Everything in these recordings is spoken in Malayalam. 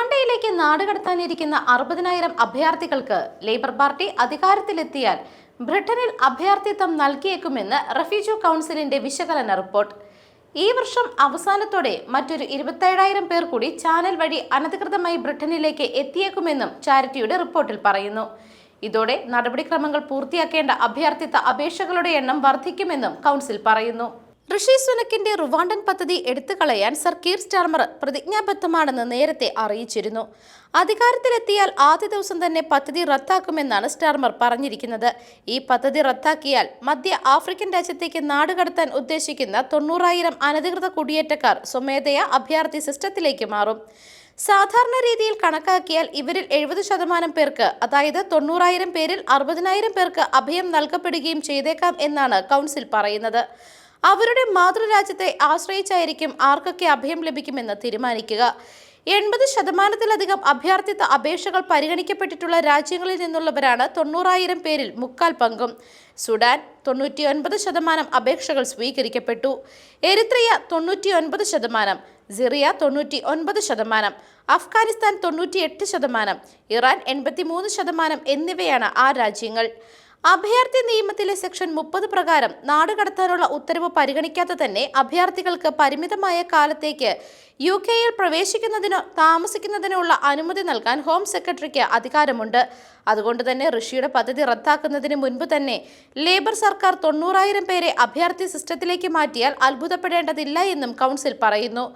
റുവാണ്ടയിലേക്ക് നാടുകടത്താനിരിക്കുന്ന അറുപതിനായിരം അഭയാർത്ഥികൾക്ക് ലേബർ പാർട്ടി അധികാരത്തിലെത്തിയാൽ ബ്രിട്ടനിൽ അഭയാർത്ഥിത്വം നൽകിയേക്കുമെന്ന് റഫ്യൂജി കൗൺസിലിന്റെ വിശകലന റിപ്പോർട്ട്. ഈ വർഷം അവസാനത്തോടെ മറ്റൊരു ഇരുപത്തേഴായിരം പേർ കൂടി ചാനൽ വഴി അനധികൃതമായി ബ്രിട്ടനിലേക്ക് എത്തിയേക്കുമെന്നും ചാരിറ്റിയുടെ റിപ്പോർട്ടിൽ പറയുന്നു. ഇതോടെ നടപടിക്രമങ്ങൾ പൂർത്തിയാക്കേണ്ട അഭയാർത്ഥിത്വ അപേക്ഷകളുടെ എണ്ണം വർദ്ധിക്കുമെന്നും കൗൺസിൽ പറയുന്നു. ഋഷി സുനക്കിന്റെ റുവാണ്ടൻ പദ്ധതി എടുത്തു കളയാൻ സർ കീർ സ്റ്റാർമർ പ്രതിജ്ഞാബദ്ധമാണെന്ന് നേരത്തെ അറിയിച്ചിരുന്നു. അധികാരത്തിലെത്തിയാൽ ആദ്യ ദിവസം തന്നെ പദ്ധതി റദ്ദാക്കുമെന്നാണ് സ്റ്റാർമർ പറഞ്ഞിരിക്കുന്നത്. ഈ പദ്ധതി റദ്ദാക്കിയാൽ മധ്യ ആഫ്രിക്കൻ രാജ്യത്തേക്ക് നാടുകടത്താൻ ഉദ്ദേശിക്കുന്ന തൊണ്ണൂറായിരം അനധികൃത കുടിയേറ്റക്കാർ സ്വമേധയാ അഭയാർത്ഥി സിസ്റ്റത്തിലേക്ക് മാറും. സാധാരണ രീതിയിൽ കണക്കാക്കിയാൽ ഇവരിൽ എഴുപത് ശതമാനം പേർക്ക് അതായത് തൊണ്ണൂറായിരം പേരിൽ അറുപതിനായിരം പേർക്ക് അഭയം നൽകപ്പെടുകയും ചെയ്തേക്കാം എന്നാണ് കൗൺസിൽ പറയുന്നത്. അവരുടെ മാതൃരാജ്യത്തെ ആശ്രയിച്ചായിരിക്കും ആർക്കൊക്കെ അഭയം ലഭിക്കുമെന്ന് തീരുമാനിക്കുക. എൺപത് ശതമാനത്തിലധികം അഭയാർത്ഥിത്വ അപേക്ഷകൾ പരിഗണിക്കപ്പെട്ടിട്ടുള്ള രാജ്യങ്ങളിൽ നിന്നുള്ളവരാണ് തൊണ്ണൂറായിരം പേരിൽ മുക്കാൽ പങ്കും. സുഡാൻ തൊണ്ണൂറ്റിയൊൻപത് ശതമാനം അപേക്ഷകൾ സ്വീകരിക്കപ്പെട്ടു. എരിത്രിയ തൊണ്ണൂറ്റിയൊൻപത് ശതമാനം. സിറിയ തൊണ്ണൂറ്റി ഒൻപത് ശതമാനം. അഫ്ഗാനിസ്ഥാൻ തൊണ്ണൂറ്റിയെട്ട് ശതമാനം. ഇറാൻ എൺപത്തിമൂന്ന് ശതമാനം എന്നിവയാണ് ആ രാജ്യങ്ങൾ. അഭയാർത്ഥി നിയമത്തിലെ സെക്ഷൻ മുപ്പത് പ്രകാരം നാടുകടത്താനുള്ള ഉത്തരവ് പരിഗണിക്കാതെ തന്നെ അഭയാർത്ഥികൾക്ക് പരിമിതമായ കാലത്തേക്ക് യു കെയിൽ പ്രവേശിക്കുന്നതിനോ താമസിക്കുന്നതിനോ ഉള്ള അനുമതി നൽകാൻ ഹോം സെക്രട്ടറിക്ക് അധികാരമുണ്ട്. അതുകൊണ്ട് തന്നെ ഋഷിയുടെ പദ്ധതി റദ്ദാക്കുന്നതിന് മുൻപ് തന്നെ ലേബർ സർക്കാർ തൊണ്ണൂറായിരം പേരെ അഭയാർത്ഥി സിസ്റ്റത്തിലേക്ക് മാറ്റിയാൽ അത്ഭുതപ്പെടേണ്ടതില്ല എന്നും കൗൺസിൽ പറയുന്നു.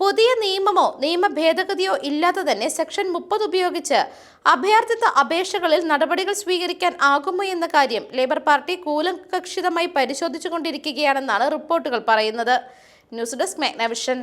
പുതിയ നിയമമോ നിയമ ഭേദഗതിയോ ഇല്ലാതെ തന്നെ സെക്ഷൻ മുപ്പത് ഉപയോഗിച്ച് അഭയാർത്ഥിത്വ അപേക്ഷകളിൽ നടപടികൾ സ്വീകരിക്കാൻ ആകുമോ എന്ന കാര്യം ലേബർ പാർട്ടി കൂലങ്കക്ഷിതമായി പരിശോധിച്ചുകൊണ്ടിരിക്കുകയാണെന്നാണ് റിപ്പോർട്ടുകൾ പറയുന്നത്. News desk Magnavision